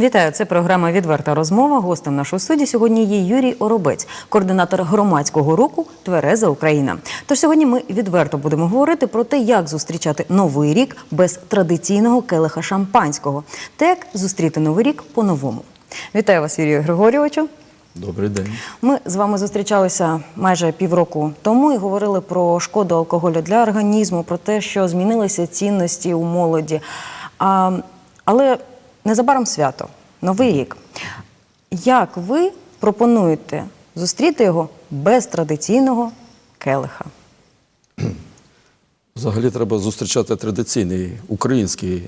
Вітаю, це програма Відверта розмова. Гостем нашої студії сьогодні є Юрій Оробець, координатор громадського руху Твереза Україна. Тож сьогодні ми відверто будемо говорити про те, як зустрічати новий рік без традиційного келиха шампанського, та як зустріти новий рік по-новому. Вітаю вас, Юрію Григорійовичу. Добрий день. Ми з вами зустрічалися майже півроку тому і говорили про шкоду алкоголю для організму, про те, що змінилися цінності у молоді. А, але незабаром свято, новий рік. Як ви пропонуєте зустріти його без традиційного келиха? Взагалі треба зустрічати традиційний український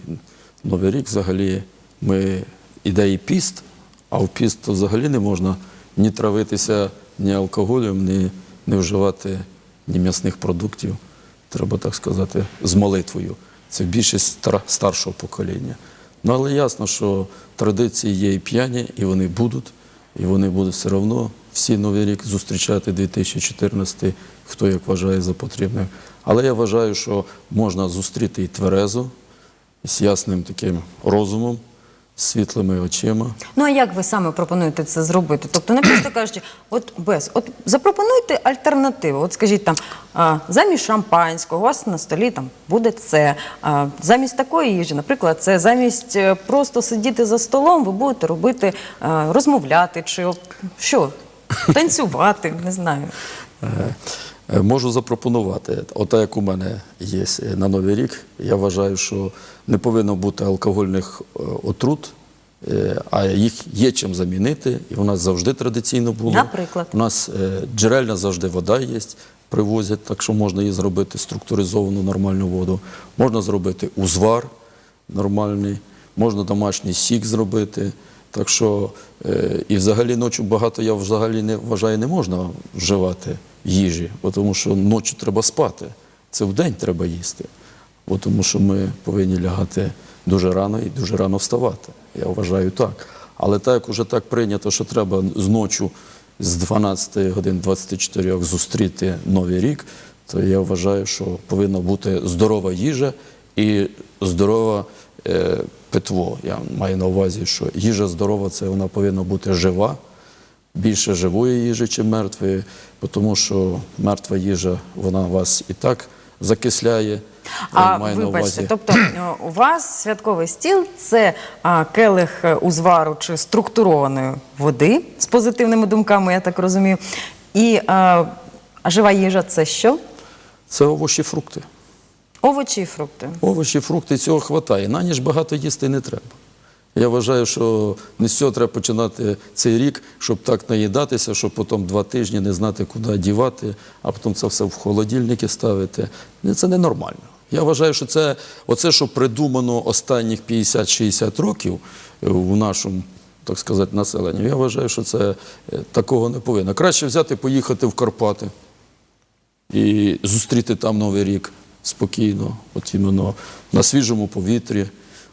новий рік. Взагалі ми іде і піст, а в піст то взагалі не можна ні травитися ні алкоголем, ні, ні вживати ні м'ясних продуктів. Треба так сказати, з молитвою. Це більшість стар- старшого покоління. Ну але ясно, що традиції є і п'яні, і вони будуть, і вони будуть все одно всі новий рік зустрічати 2014, хто як вважає за потрібне. Але я вважаю, що можна зустріти і тверезо, і з ясним таким розумом, світлими очима. Ну а як ви саме пропонуєте це зробити? Тобто, не просто кажучи, от без, от запропонуйте альтернативу. От скажіть там, а, замість шампанського у вас на столі там буде це. А, замість такої їжі, наприклад, це замість е, просто сидіти за столом, ви будете робити, розмовляти чи що, танцювати, не знаю. Е, Можу запропонувати, ота як у мене є е, на Новий рік. Я вважаю, що не повинно бути алкогольних е, отрут, е, а їх є чим замінити. І у нас завжди традиційно було. Наприклад? У нас е, джерельна завжди вода є, привозять, так що можна її зробити структуризовану нормальну воду. Можна зробити узвар нормальний, можна домашній сік зробити. Так що е, і взагалі ночі багато я взагалі не вважаю, не можна вживати їжі, тому що ночі треба спати. Це вдень треба їсти. Бо тому що ми повинні лягати дуже рано і дуже рано вставати. Я вважаю так. Але так уже так прийнято, що треба зночі з 12 годин 24 зустріти Новий рік, то я вважаю, що повинна бути здорова їжа і здорове е, питво. Я маю на увазі, що їжа здорова це вона повинна бути жива, більше живої їжі, чи мертвої, тому що мертва їжа вона вас і так закисляє. А вибачте, тобто е, у вас святковий стіл це а, келих е, узвару чи структурованої води з позитивними думками, я так розумію. І а, а жива їжа це що? Це овочі, фрукти. Овочі і фрукти. Овочі, фрукти цього хватає. На ніж багато їсти не треба. Я вважаю, що не з цього треба починати цей рік, щоб так наїдатися, щоб потім два тижні не знати, куди дівати, а потім це все в холодильники ставити. Це ненормально. Я вважаю, що це оце, що придумано останніх 50-60 років е, у нашому, так сказати, населенні. Я вважаю, що це е, такого не повинно. Краще взяти, поїхати в Карпати і зустріти там Новий рік спокійно, от іменно на свіжому повітрі,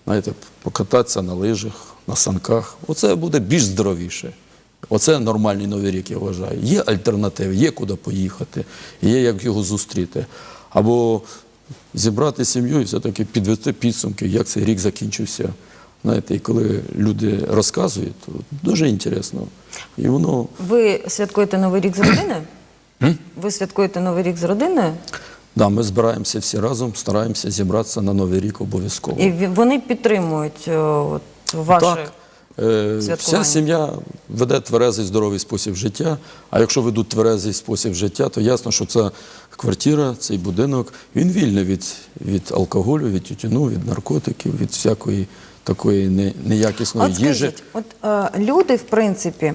знаєте, покататися на лижах, на санках. Оце буде більш здоровіше. Оце нормальний новий рік, я вважаю. Є альтернативи, є куди поїхати, є як його зустріти. Або зібрати сім'ю і все-таки підвести підсумки, як цей рік закінчився. Знаєте, і коли люди розказують, то дуже інтересно. І воно Ви святкуєте Новий рік з родиною? Ви святкуєте Новий рік з родиною? Да, ми збираємося всі разом, стараємося зібратися на Новий рік обов'язково. І вони підтримують е, от, ваше. Так, е, вся сім'я веде тверезий здоровий спосіб життя. А якщо ведуть тверезий спосіб життя, то ясно, що ця квартира, цей будинок, він вільний від, від алкоголю, від тютюну, від наркотиків, від всякої такої не- неякісної От їжі. от е, люди, в принципі,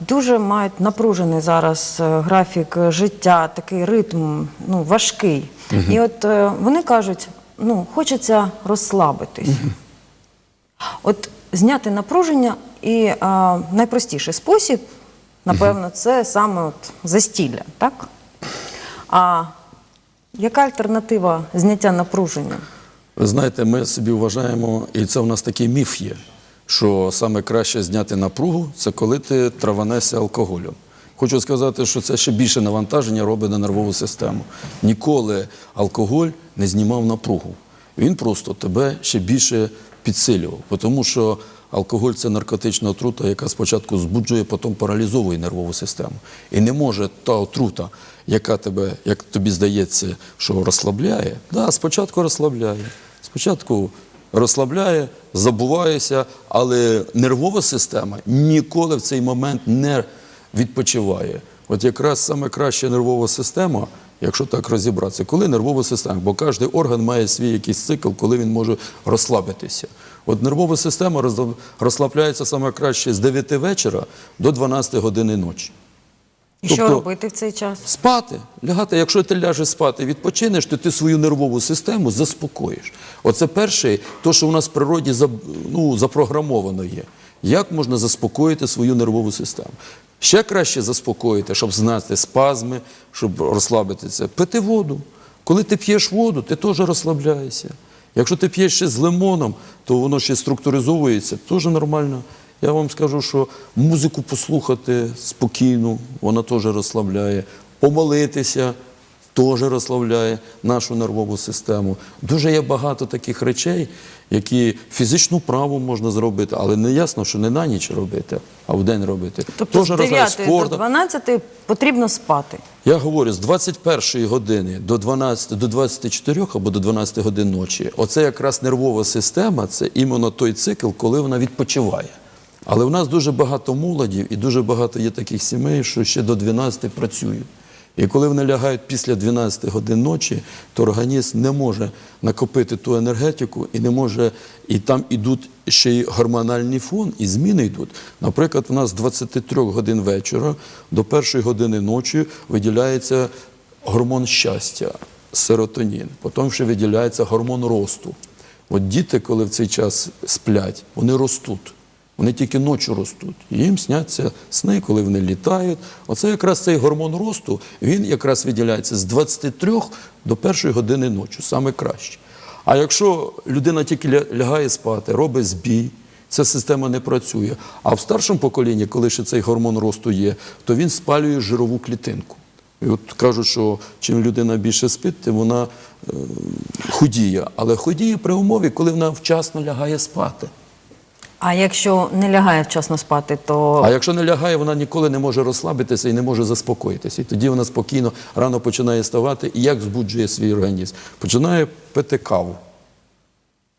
дуже мають напружений зараз е, графік життя, такий ритм ну, важкий. І от е, вони кажуть, ну, хочеться розслабитись. От зняти напруження і е, найпростіший спосіб, напевно, це саме от застілля, так? А яка альтернатива зняття напруження? Ви знаєте, ми собі вважаємо, і це в нас такий міф є, що саме краще зняти напругу це коли ти траванешся алкоголем. Хочу сказати, що це ще більше навантаження робить на нервову систему. Ніколи алкоголь не знімав напругу. він просто тебе ще більше підсилював. Тому що алкоголь це наркотична отрута, яка спочатку збуджує, потім паралізовує нервову систему. І не може та отрута, яка тебе, як тобі здається, що розслабляє, да, спочатку розслабляє. Спочатку розслабляє, забуваєшся, але нервова система ніколи в цей момент не відпочиває. От якраз саме краща нервова система, якщо так розібратися, коли нервова система, бо кожен орган має свій якийсь цикл, коли він може розслабитися. От нервова система розслабляється саме краще з 9 вечора до 12 години ночі. І що Тобто- робити в цей час? Спати, лягати. Якщо ти ляжеш спати, відпочинеш, то ти свою нервову систему заспокоїш. Оце перше, то, що у нас в природі ну, запрограмовано є. Як можна заспокоїти свою нервову систему? Ще краще заспокоїти, щоб знати спазми, щоб розслабити це. Пити воду. Коли ти п'єш воду, ти теж розслабляєшся. Якщо ти п'єш ще з лимоном, то воно ще структуризовується, теж нормально. Я вам скажу, що музику послухати спокійну, вона теж розслабляє. Помолитися теж розслабляє нашу нервову систему. Дуже є багато таких речей, які фізичну праву можна зробити, але не ясно, що не на ніч робити, а в день робити. Тобто Теж з 9 до спорту. 12 потрібно спати. Я говорю, з 21 години до 12, до 24 або до 12 годин ночі, оце якраз нервова система, це іменно той цикл, коли вона відпочиває. Але в нас дуже багато молодів і дуже багато є таких сімей, що ще до 12 працюють. І коли вони лягають після 12 годин ночі, то організм не може накопити ту енергетику і не може, і там ідуть ще й гормональний фон, і зміни йдуть. Наприклад, у нас з 23 годин вечора до першої години ночі виділяється гормон щастя, серотонін. Потім ще виділяється гормон росту. От діти, коли в цей час сплять, вони ростуть. Вони тільки ночі ростуть. Їм сняться сни, коли вони літають. Оце якраз цей гормон росту, він якраз виділяється з 23 до першої години ночі, саме краще. А якщо людина тільки лягає спати, робить збій, ця система не працює. А в старшому поколінні, коли ще цей гормон росту є, то він спалює жирову клітинку. І от кажуть, що чим людина більше спить, тим вона е, худіє. Але худіє при умові, коли вона вчасно лягає спати. А якщо не лягає вчасно спати, то А якщо не лягає, вона ніколи не може розслабитися і не може заспокоїтися. І тоді вона спокійно рано починає ставати і як збуджує свій організм? Починає пити каву,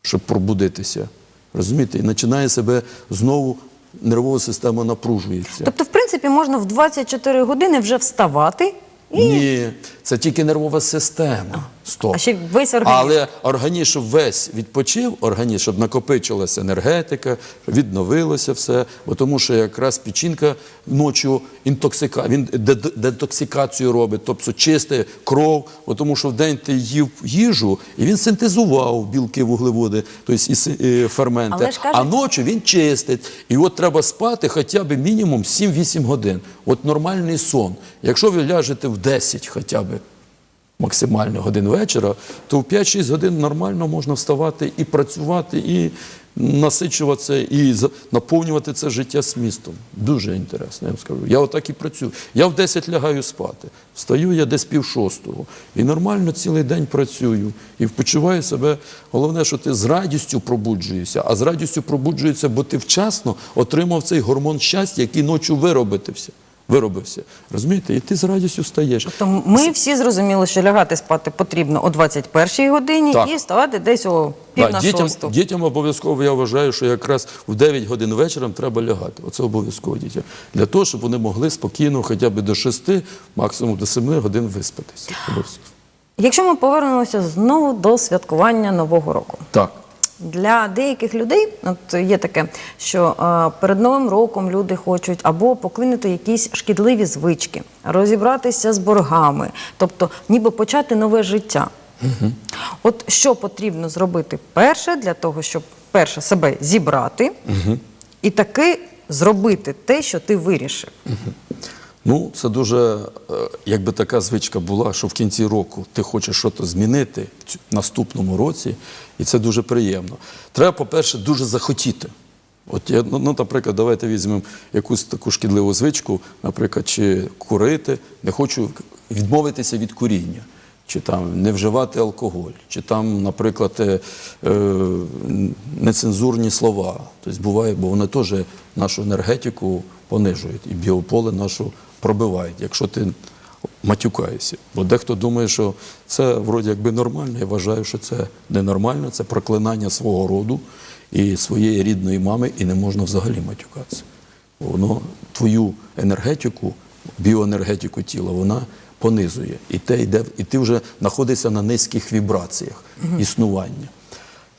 щоб пробудитися. Розумієте? І починає себе знову нервова система напружується. тобто, в принципі, можна в 24 години вже вставати і Ні, це тільки нервова система. Стоп. А ще весь організм. Але організм, щоб весь відпочив, організм, щоб накопичилася енергетика, відновилося все. Бо тому що якраз печінка ночі інтоксика, він детоксикацію робить, тобто чисте кров, бо тому що вдень ти їв їжу, і він синтезував білки, вуглеводи, тобто і ферменти. Але ж кажуть- А ночі він чистить. І от треба спати хоча б мінімум 7-8 годин. От нормальний сон. Якщо ви ляжете в 10 хоча б максимально годин вечора, то в 5-6 годин нормально можна вставати і працювати, і насичуватися, і наповнювати це життя смістом. Дуже інтересно, я вам скажу. Я отак і працюю. Я в 10 лягаю спати. Встаю я десь пів шостого. І нормально цілий день працюю. І почуваю себе. Головне, що ти з радістю пробуджуєшся. А з радістю пробуджуєшся, бо ти вчасно отримав цей гормон щастя, який ночі виробитився. Виробився. Розумієте? І ти з радістю стаєш. Тобто ми всі зрозуміли, що лягати спати потрібно о 21 годині Так. і вставати десь о пів на дітям, шосту. дітям обов'язково я вважаю, що якраз в 9 годин вечора треба лягати. Оце обов'язково дітям. Для того, щоб вони могли спокійно, хоча б до 6, максимум до 7 годин виспатися. Якщо ми повернемося знову до святкування Нового року. Так. Для деяких людей от є таке, що е, перед новим роком люди хочуть або поклинути якісь шкідливі звички, розібратися з боргами, тобто ніби почати нове життя. От що потрібно зробити перше для того, щоб перше себе зібрати і таки зробити те, що ти вирішив. Ну, це дуже, е, якби така звичка була, що в кінці року ти хочеш щось змінити в наступному році, і це дуже приємно. Треба, по-перше, дуже захотіти. От я, ну, ну, наприклад, давайте візьмемо якусь таку шкідливу звичку, наприклад, чи курити, не хочу відмовитися від куріння. чи там не вживати алкоголь, чи там, наприклад, е, е, нецензурні слова. Тобто буває, бо вони теж нашу енергетику понижують і біополе нашу пробивають, якщо ти матюкаєшся. Бо дехто думає, що це вроді якби нормально. Я вважаю, що це ненормально, це проклинання свого роду і своєї рідної мами, і не можна взагалі матюкатися. Воно твою енергетику, біоенергетику тіла, вона понизує. І, те йде, і ти вже знаходишся на низьких вібраціях існування.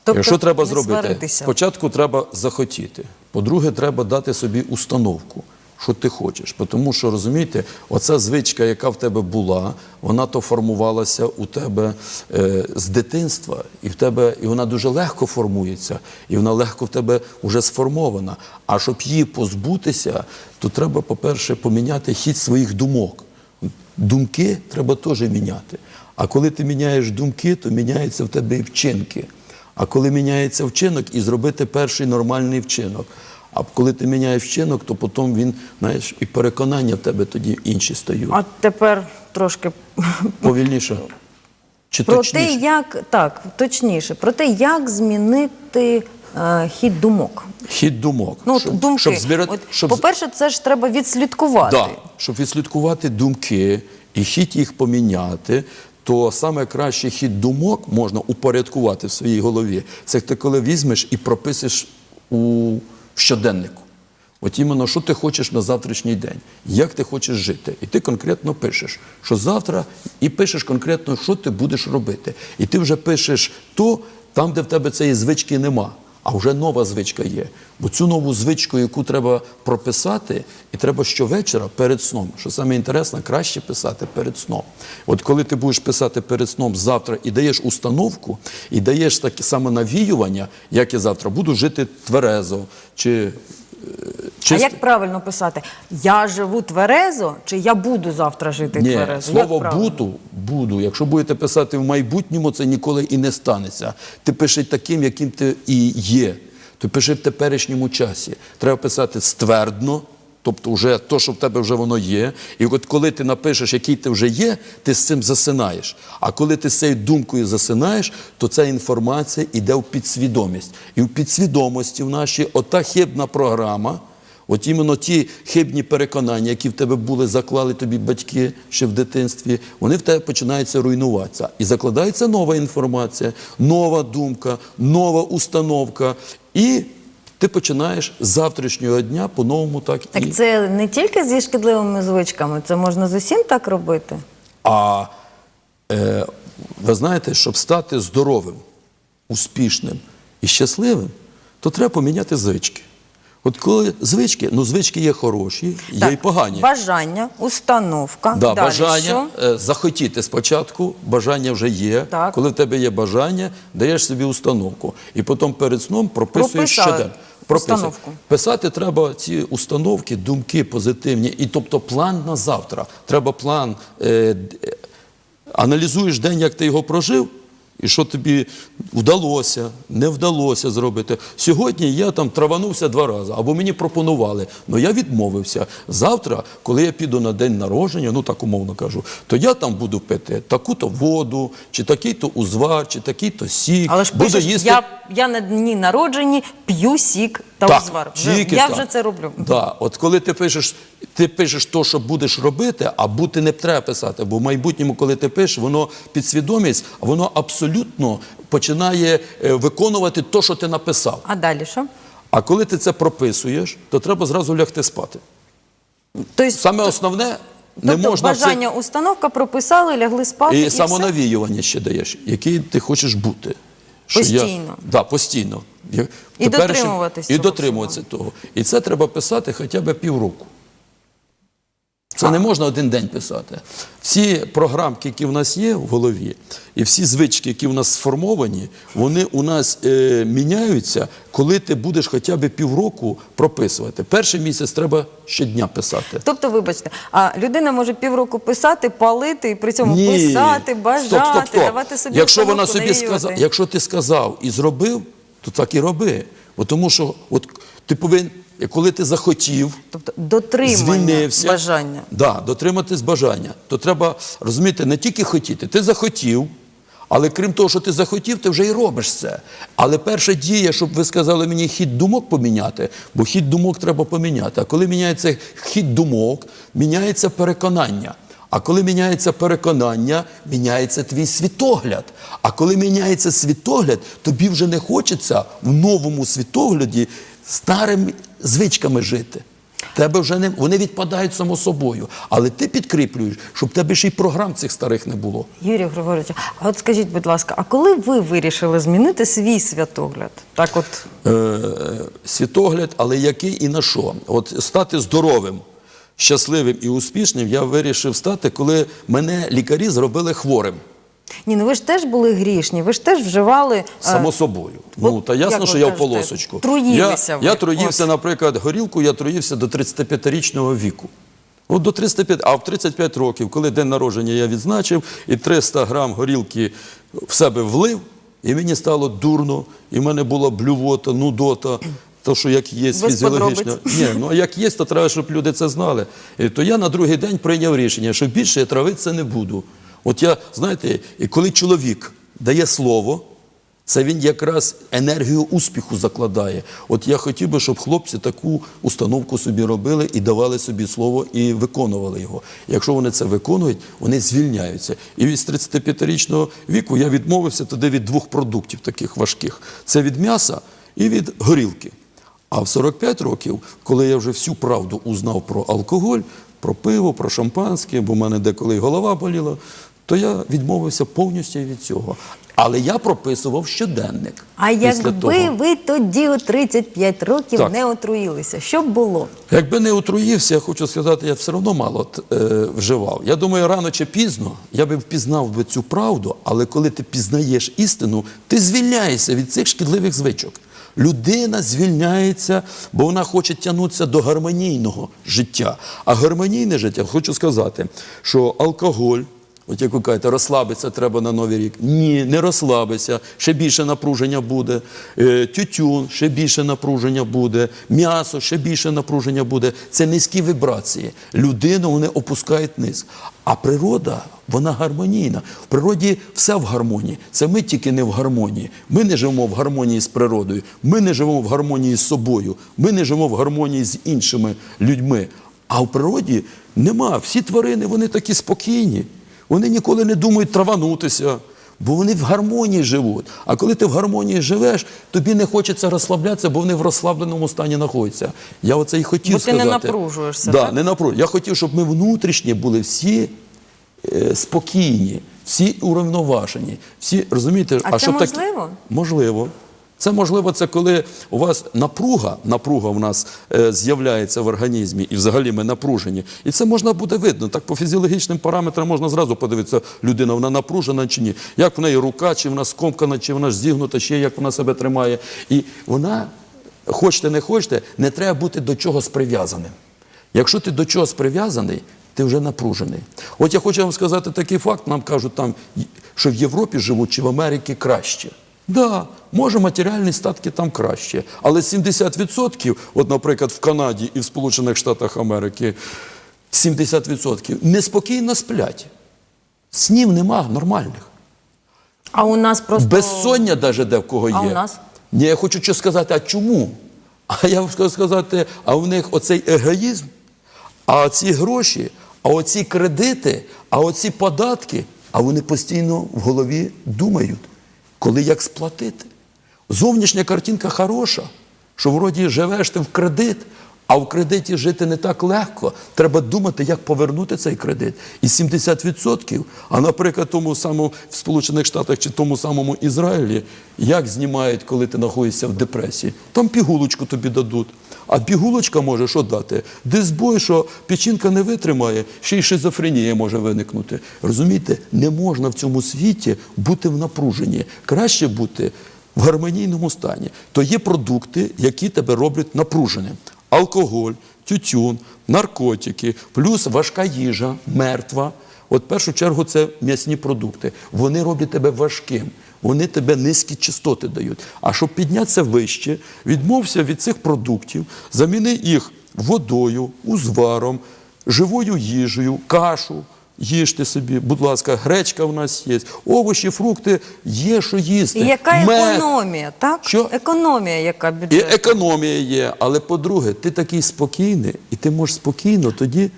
Тобто що треба зробити? сваритися. Спочатку треба захотіти. По-друге, треба дати собі установку, що ти хочеш. Тому що, розумієте, оця звичка, яка в тебе була, вона то формувалася у тебе е, з дитинства, і в тебе, і вона дуже легко формується, і вона легко в тебе вже сформована. А щоб її позбутися, то треба, по-перше, поміняти хід своїх думок. Думки треба теж міняти. А коли ти міняєш думки, то міняються в тебе і вчинки. А коли міняється вчинок, і зробити перший нормальний вчинок. А коли ти міняєш вчинок, то потім він, знаєш, і переконання в тебе тоді інші стають. А тепер трошки Повільніше. Чи про точніше? те, як так, точніше, про те, як змінити е, хід думок. Хід думок. Ну, Щоб- думки. Щоб збирати, От, щоб... По-перше, це ж треба відслідкувати. Да, щоб відслідкувати думки і хід їх поміняти, то саме кращий хід думок можна упорядкувати в своїй голові. Це ти коли візьмеш і прописиш у щоденнику. От іменно, що ти хочеш на завтрашній день, як ти хочеш жити. І ти конкретно пишеш, що завтра, і пишеш конкретно, що ти будеш робити. І ти вже пишеш то, там, де в тебе цієї звички нема. А вже нова звичка є. Бо цю нову звичку, яку треба прописати, і треба щовечора перед сном. Що саме інтересно, краще писати перед сном. От коли ти будеш писати перед сном завтра і даєш установку, і даєш таке саме навіювання, як я завтра буду жити тверезо, чи е, А як правильно писати? Я живу тверезо, чи я буду завтра жити Ні, тверезо? Слово буду, буду. Якщо будете писати в майбутньому, це ніколи і не станеться. Ти пиши таким, яким ти і є. Ти пиши в теперішньому часі. Треба писати ствердно, тобто вже то, що в тебе вже воно є. І от коли ти напишеш, який ти вже є, ти з цим засинаєш. А коли ти з цією думкою засинаєш, то ця інформація йде в підсвідомість. І в підсвідомості в нашій ота хибна програма. От іменно ті хибні переконання, які в тебе були, заклали тобі батьки ще в дитинстві, вони в тебе починаються руйнуватися. І закладається нова інформація, нова думка, нова установка. І ти починаєш з завтрашнього дня по-новому так, і. Так це не тільки зі шкідливими звичками, це можна з усім так робити. А е, ви знаєте, щоб стати здоровим, успішним і щасливим, то треба поміняти звички. От коли звички, ну звички є хороші, є і погані. Бажання, установка. Да, Далі бажання що? е, захотіти спочатку, бажання вже є. Так. Коли в тебе є бажання, даєш собі установку. І потім перед сном прописуєш Прописали щоденно. Прописуй. Писати треба ці установки, думки позитивні, і тобто план на завтра. Треба план. Е, е, аналізуєш день, як ти його прожив. І що тобі вдалося, не вдалося зробити. Сьогодні я там траванувся два рази, або мені пропонували, але я відмовився. Завтра, коли я піду на день народження, ну так умовно кажу, то я там буду пити таку-то воду, чи такий-то узвар, чи такий-то сік. Але ж буду пишеш, їсти я, я на дні народжені п'ю сік та так, узвар. Вже, я так. вже це роблю. Да. От коли ти пишеш, ти пишеш то, що будеш робити, а бути не треба писати. Бо в майбутньому, коли ти пишеш, воно підсвідомість, воно абсолютно починає е, виконувати те, що ти написав. А далі що? А коли ти це прописуєш, то треба зразу лягти спати. Тобто, Саме основне, не тобто можна бажання, установка прописали, лягли спати і, і все? самонавіювання ще даєш, який ти хочеш бути. Постійно. Я, да, постійно. І Тепер, дотримуватись І цього дотримуватися того. І це треба писати хоча б півроку. Це не можна один день писати. Всі програмки, які в нас є в голові, і всі звички, які в нас сформовані, вони у нас е, міняються, коли ти будеш хоча б півроку прописувати. Перший місяць треба щодня писати. Тобто, вибачте, а людина може півроку писати, палити і при цьому писати, бажати, стоп, стоп, стоп. давати собі якщо вона собі сказала, якщо ти сказав і зробив, то так і роби. Бо тому що от Ти повинен, коли ти захотів, Тобто дотримання бажання. Да, дотриматись бажання. То треба розуміти, не тільки хотіти. Ти захотів, але крім того, що ти захотів, ти вже і робиш це. Але перша дія, щоб ви сказали мені хід думок поміняти, бо хід думок треба поміняти. А коли міняється хід думок, міняється переконання. А коли міняється переконання, міняється твій світогляд. А коли міняється світогляд, тобі вже не хочеться в новому світогляді старими звичками жити. Тебе вже не вони відпадають само собою, але ти підкріплюєш, щоб тебе ще й програм цих старих не було. Юрію Григоровичу, а от скажіть, будь ласка, а коли ви вирішили змінити свій святогляд? Так от Е, світогляд, але який і на що? От стати здоровим, щасливим і успішним я вирішив стати, коли мене лікарі зробили хворим. Ні, ну ви ж теж були грішні, ви ж теж вживали е, Само собою. Ну, та як ясно, ви що я в кажете, полосочку. труїлися я, ви. я труївся, наприклад, горілку я труївся до 35-річного віку. От до 35, а в 35 років, коли день народження я відзначив, і 300 грам горілки в себе влив, і мені стало дурно, і в мене була блювота, нудота. То, що як є фізіологічно. подробиць. Ні, ну а як є, то треба, щоб люди це знали. І то я на другий день прийняв рішення, що більше я травитися не буду. От я, знаєте, коли чоловік дає слово, це він якраз енергію успіху закладає. От я хотів би, щоб хлопці таку установку собі робили і давали собі слово і виконували його. Якщо вони це виконують, вони звільняються. І від 35-річного віку я відмовився тоді від двох продуктів таких важких: це від м'яса і від горілки. А в 45 років, коли я вже всю правду узнав про алкоголь, про пиво, про шампанське, бо в мене деколи голова боліла, то я відмовився повністю від цього. Але я прописував щоденник. А якби того. ви тоді у 35 років Так. не отруїлися, що б було? Якби не отруївся, я хочу сказати, я все одно мало е, вживав. Я думаю, рано чи пізно я би впізнав би цю правду, але коли ти пізнаєш істину, ти звільняєшся від цих шкідливих звичок. Людина звільняється, бо вона хоче тягнутися до гармонійного життя. А гармонійне життя, хочу сказати, що алкоголь. От як ви кажете, розслабитися треба на новий рік. Ні, не розслабися, ще більше напруження буде. Е, Тютюн, ще більше напруження буде. М'ясо, ще більше напруження буде. Це низькі вібрації. Людину вони опускають вниз. А природа, вона гармонійна. В природі все в гармонії. Це ми тільки не в гармонії. Ми не живемо в гармонії з природою. Ми не живемо в гармонії з собою. Ми не живемо в гармонії з іншими людьми. А в природі нема. Всі тварини вони такі спокійні. Вони ніколи не думають траванутися, бо вони в гармонії живуть. А коли ти в гармонії живеш, тобі не хочеться розслаблятися, бо вони в розслабленому стані знаходяться. Я оце і хотів Бо ти не напружуєшся, Да, так? не напружу. Я хотів, щоб ми внутрішні були всі е, спокійні, всі урівноважені. Всі, розумієте, А це щоб такі- можливо? Можливо. Це можливо, це коли у вас напруга, напруга в нас е, з'являється в організмі, і взагалі ми напружені. І це можна буде видно. Так по фізіологічним параметрам можна зразу подивитися, людина вона напружена чи ні. Як в неї рука, чи вона скомкана, чи вона зігнута, ще як вона себе тримає. І вона, хочете, не хочете, не треба бути до чогось прив'язаним. Якщо ти до чогось прив'язаний, ти вже напружений. От я хочу вам сказати такий факт, нам кажуть, там, що в Європі живуть чи в Америці краще. Да, може матеріальні статки там краще, але 70%, от, наприклад, в Канаді і в Сполучених Штатах Америки, 70% неспокійно сплять. Снів нема нормальних. А у нас просто Безсоння навіть де в кого є. А у нас? Ні, я хочу що сказати, а чому? А я хочу сказати, а в них оцей егоїзм, а ці гроші, а оці кредити, а оці податки, а вони постійно в голові думають, коли як сплатити. Зовнішня картинка хороша, що вроді живеш ти в кредит, а в кредиті жити не так легко. Треба думати, як повернути цей кредит. І 70%, а наприклад, тому самому в Сполучених Штатах чи тому самому Ізраїлі, як знімають, коли ти знаходишся в депресії, там пігулочку тобі дадуть. А пігулочка може що дати? Дисбой, що печінка не витримає, ще й шизофренія може виникнути. Розумієте, не можна в цьому світі бути в напруженні. Краще бути в гармонійному стані. То є продукти, які тебе роблять напруженим. Алкоголь, тютюн, наркотики, плюс важка їжа, мертва. От в першу чергу це м'ясні продукти. Вони роблять тебе важким. вони тебе низькі частоти дають. А щоб піднятися вище, відмовся від цих продуктів, заміни їх водою, узваром, живою їжею, кашу. Їжте собі, будь ласка, гречка в нас є, овочі, фрукти, є що їсти. І яка Мед. економія, так? Що? Економія, яка І бюджет. економія є. Але по-друге, ти такий спокійний, і ти можеш спокійно тоді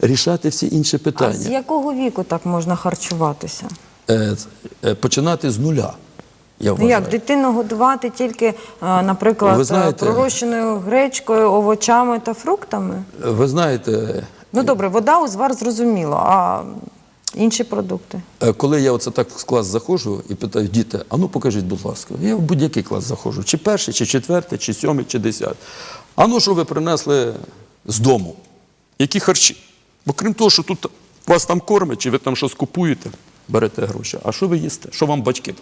рішати всі інші А з питання. якого віку так можна харчуватися? Е, е, починати з нуля. Я Ну вважаю. як дитину годувати тільки, е, наприклад, Ви знаєте- е, пророщеною гречкою, овочами та фруктами? Ви знаєте, Ну добре, вода, узвар зрозуміло, а інші продукти. Е, Коли я оце так в клас заходжу і питаю, діти, а ну покажіть, будь ласка, я в будь-який клас заходжу, чи перший, чи четвертий, чи сьомий, чи десятий. А ну що ви принесли з дому? Які харчі? Бо крім того, що тут вас там кормять, чи ви там щось купуєте, берете гроші. А що ви їсте? Що вам батьки?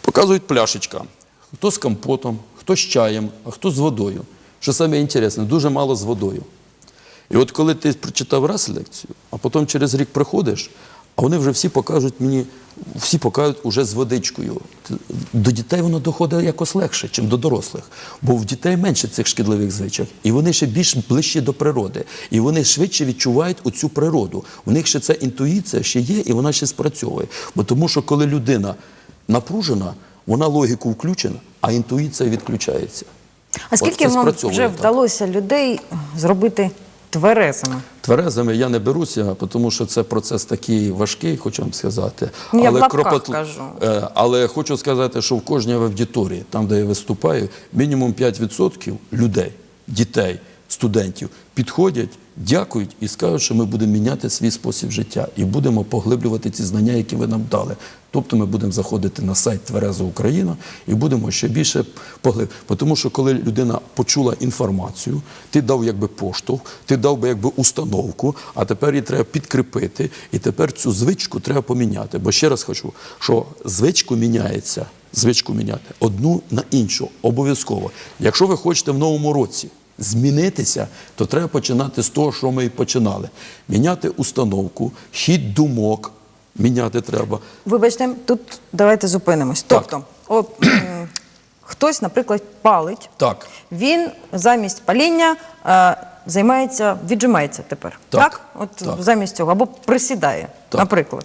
Показують пляшечка. Хто з компотом, хто з чаєм, а хто з водою. Що саме дуже мало з водою. І от коли ти прочитав раз лекцію, а потім через рік приходиш, а вони вже всі покажуть мені, всі покажуть уже з водичкою. До дітей воно доходить якось легше, ніж до дорослих. Бо в дітей менше цих шкідливих звичок. І вони ще більш ближчі до природи. І вони швидше відчувають оцю природу. У них ще ця інтуїція ще є, і вона ще спрацьовує. Бо тому що коли людина напружена, вона логіку включена, а інтуїція відключається. А скільки вам вже вдалося людей зробити тверезими? Тверезими я не беруся, тому що це процес такий важкий, хочу вам сказати. Я в лапках кропотл- кажу. Е, Але хочу сказати, що в кожній аудиторії, там, де я виступаю, мінімум 5% людей, дітей, студентів підходять, дякують і скажуть, що ми будемо міняти свій спосіб життя і будемо поглиблювати ці знання, які ви нам дали. Тобто ми будемо заходити на сайт Твереза Україна і будемо ще більше поглиблювати. Тому що коли людина почула інформацію, ти дав якби поштовх, ти дав би якби установку, а тепер її треба підкріпити, і тепер цю звичку треба поміняти. Бо ще раз хочу, що звичку міняється, звичку міняти одну на іншу, обов'язково. Якщо ви хочете в новому році змінитися, то треба починати з того, що ми і починали. Міняти установку, хід думок міняти треба. Вибачте, тут давайте зупинимось. Так. Тобто, о, хтось, наприклад, палить, Так. він замість паління е, займається, віджимається тепер. Так. От Так. замість цього, або присідає, Так. наприклад.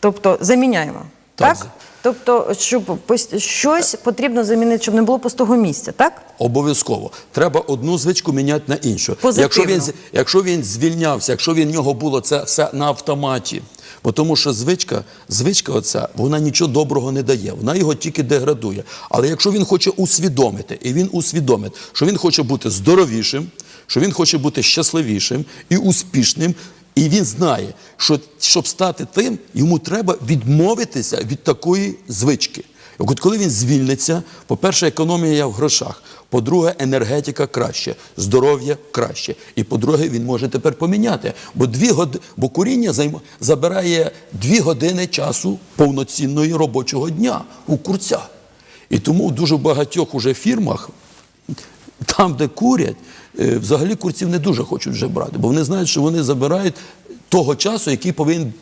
Тобто заміняємо. Так. Так? Тобто, щоб щось потрібно замінити, щоб не було пустого місця, так? Обов'язково. Треба одну звичку міняти на іншу. Позитивно. Якщо він, якщо він звільнявся, якщо він в нього було це все на автоматі. Бо тому що звичка, звичка оця, вона нічого доброго не дає, вона його тільки деградує. Але якщо він хоче усвідомити, і він усвідомить, що він хоче бути здоровішим, що він хоче бути щасливішим і успішним, і він знає, що щоб стати тим, йому треба відмовитися від такої звички. От коли він звільниться, по-перше, економія в грошах. По-друге, енергетика краще, здоров'я краще. І по-друге, він може тепер поміняти. Бо, дві год... Бо куріння займа... забирає дві години часу повноцінної робочого дня у курця. І тому в дуже багатьох уже фірмах там, де курять, взагалі курців не дуже хочуть вже брати, бо вони знають, що вони забирають того часу, який повинен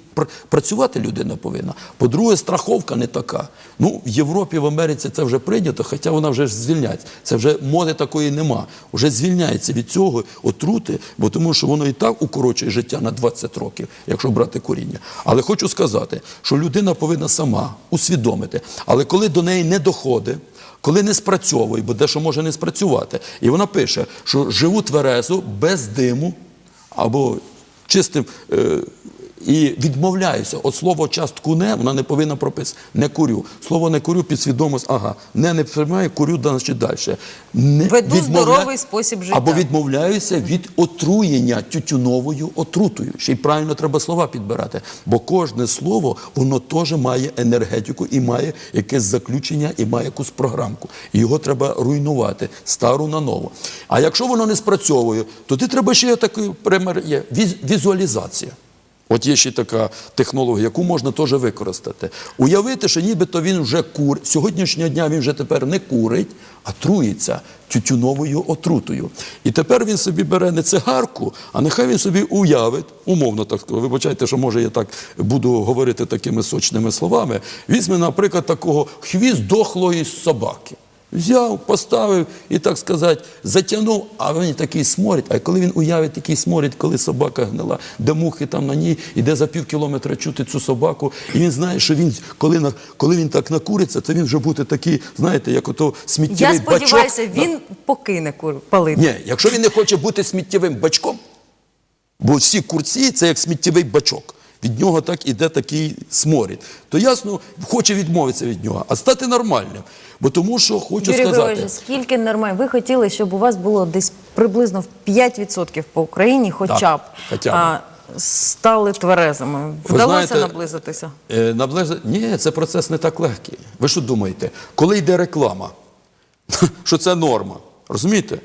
працювати людина повинна. По-друге, страховка не така. Ну, в Європі, в Америці це вже прийнято, хоча вона вже звільняється. Це вже моди такої нема. Вже звільняється від цього отрути, бо тому що воно і так укорочує життя на 20 років, якщо брати коріння. Але хочу сказати, що людина повинна сама усвідомити. Але коли до неї не доходить, коли не спрацьовує, бо дещо може не спрацювати. І вона пише, що живу тверезо, без диму або чистим. Е, і відмовляюся. От слово частку не, вона не повинна прописати. Не курю. Слово не курю, підсвідомість, ага, не не приймаю, курю, значить далі. Не Веду відмовля- здоровий спосіб життя. Або відмовляюся від отруєння тютюновою отрутою. Ще й правильно треба слова підбирати. Бо кожне слово, воно теж має енергетику і має якесь заключення, і має якусь програмку. І його треба руйнувати, стару на нову. А якщо воно не спрацьовує, то ти треба ще такий пример є візуалізація. От є ще така технологія, яку можна теж використати. Уявити, що нібито він вже кур. Сьогоднішнього дня він вже тепер не курить, а труїться тютюновою отрутою. І тепер він собі бере не цигарку, а нехай він собі уявить, умовно так скажу, вибачайте, що може я так буду говорити такими сочними словами. Візьме, наприклад, такого хвіст дохлої собаки. Взяв, поставив і, так сказати, затягнув, а він такий сморід. А коли він уявить такий сморід, коли собака гнила, де мухи там на ній, іде за пів кілометра чути цю собаку, і він знає, що він, коли, на- коли він так накуриться, то він вже буде такий, знаєте, як ото сміттєвий Я бачок. сподіваюся, він покине кур палити. Ні, якщо він не хоче бути сміттєвим бачком, бо всі курці це як сміттєвий бачок. Від нього так іде такий сморід. То ясно, хоче відмовитися від нього, а стати нормальним. Бо тому що хочу Юрій сказати. Григорович, скільки нормально? Ви хотіли, щоб у вас було десь приблизно в 5% по Україні, хоча Так, б, хоча б. а, стали тверезими. Вдалося знаєте, наблизитися? Е, наближа... Ні, це процес не так легкий. Ви що думаєте? Коли йде реклама, що це норма, розумієте?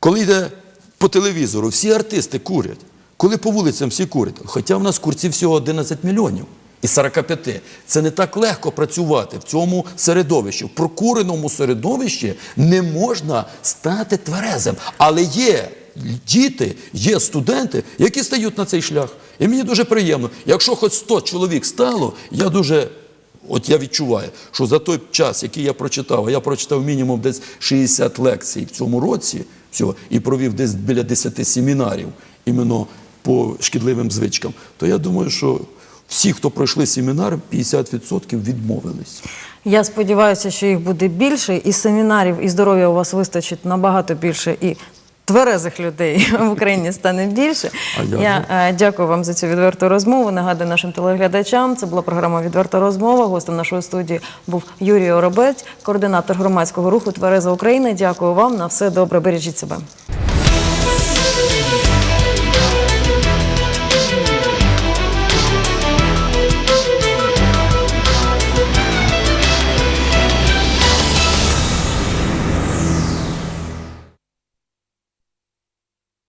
Коли йде по телевізору, всі артисти курять. Коли по вулицям всі курять, хоча в нас курців всього 11 мільйонів із 45. Це не так легко працювати в цьому середовищі. В прокуреному середовищі не можна стати тверезим. Але є діти, є студенти, які стають на цей шлях. І мені дуже приємно. Якщо хоч 100 чоловік стало, я дуже От я відчуваю, що за той час, який я прочитав, а я прочитав мінімум десь 60 лекцій в цьому році всього, і провів десь біля 10 семінарів іменно по шкідливим звичкам, то я думаю, що всі, хто пройшли семінар, 50% відмовились. Я сподіваюся, що їх буде більше, і семінарів, і здоров'я у вас вистачить набагато більше, і тверезих людей в Україні стане більше. А я е, дякую вам за цю відверту розмову. Нагадую нашим телеглядачам. Це була програма Відверта розмова. Гостем нашої студії був Юрій Оробець, координатор громадського руху Твереза Україна. Дякую вам. На все добре. Бережіть себе.